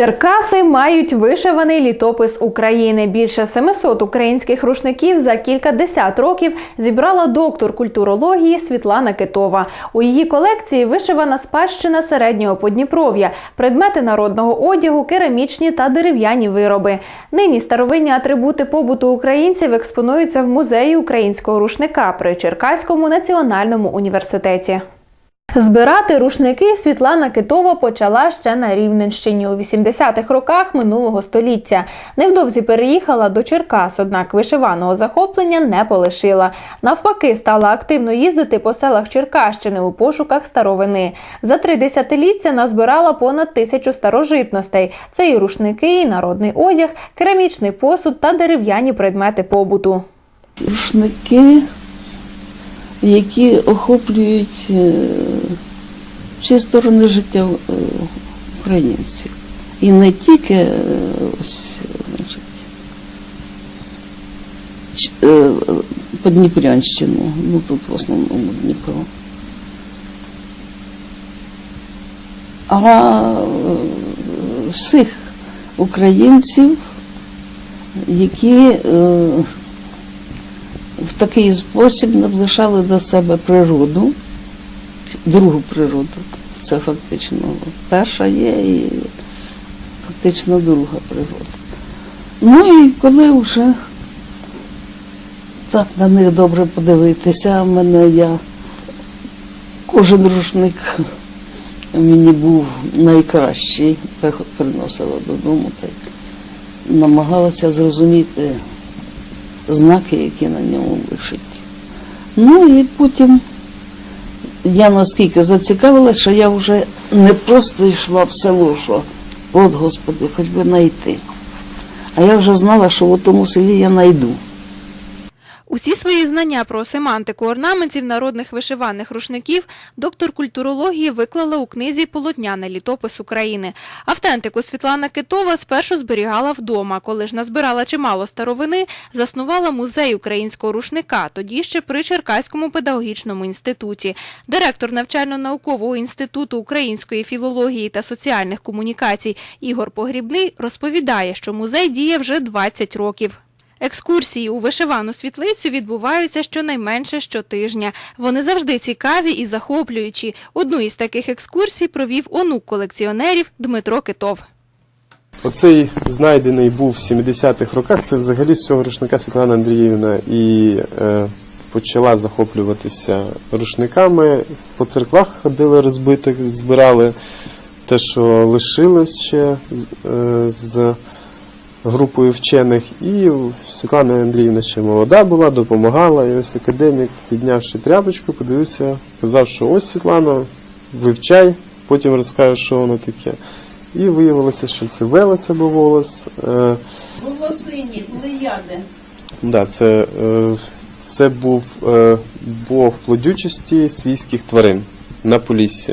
Черкаси мають вишиваний літопис України. Більше 700 українських рушників за кілька десят років зібрала доктор культурології Світлана Китова. У її колекції вишивана спадщина середнього Подніпров'я, предмети народного одягу, керамічні та дерев'яні вироби. Нині старовинні атрибути побуту українців експонуються в музеї українського рушника при Черкаському національному університеті. Збирати рушники Світлана Китова почала ще на Рівненщині у 80-х роках минулого століття. Невдовзі переїхала до Черкас, однак вишиваного захоплення не полишила. Навпаки, стала активно їздити по селах Черкащини у пошуках старовини. За три десятиліття назбирала понад тисячу старожитностей. Це і рушники, і народний одяг, керамічний посуд та дерев'яні предмети побуту. рушники, які охоплюють е, всі сторони життя е, українців. І не тільки е, ось, е, Подніпрянщину, ну тут в основному Дніпро. А всіх українців, які в такий спосіб наближали до себе природу, другу природу. Це фактично перша є і фактично друга природа. Ну і коли вже так на них добре подивитися, в мене я кожен рушник мені був найкращий, приносила додому та й намагалася зрозуміти знаки, які на ньому вишиті. Ну і потім я наскільки зацікавилася, що я вже не просто йшла в село, що от Господи, хоч би знайти. А я вже знала, що в тому селі я знайду. Усі свої знання про семантику орнаментів народних вишиваних рушників доктор культурології виклала у книзі Полотняний літопис України. Автентику Світлана Китова спершу зберігала вдома. Коли ж назбирала чимало старовини, заснувала музей українського рушника, тоді ще при Черкаському педагогічному інституті. Директор навчально-наукового інституту української філології та соціальних комунікацій Ігор Погрібний розповідає, що музей діє вже 20 років. Екскурсії у вишивану світлицю відбуваються щонайменше щотижня. Вони завжди цікаві і захоплюючі. Одну із таких екскурсій провів онук колекціонерів Дмитро Китов. Оцей знайдений був в 70-х роках. Це взагалі з цього рушника Світлана Андріївна і е, почала захоплюватися рушниками. По церквах ходили розбитих, збирали те, що лишилось ще е, з групою вчених. І Світлана Андріївна ще молода була, допомагала. І ось академік, піднявши тряпочку, подивився, казав, що ось Світлано, вивчай, потім розкажеш, що воно таке. І виявилося, що це Велес або волос. Е, Волосині, плеяди. да, це, е, це був е, бог плодючості свійських тварин на Поліссі.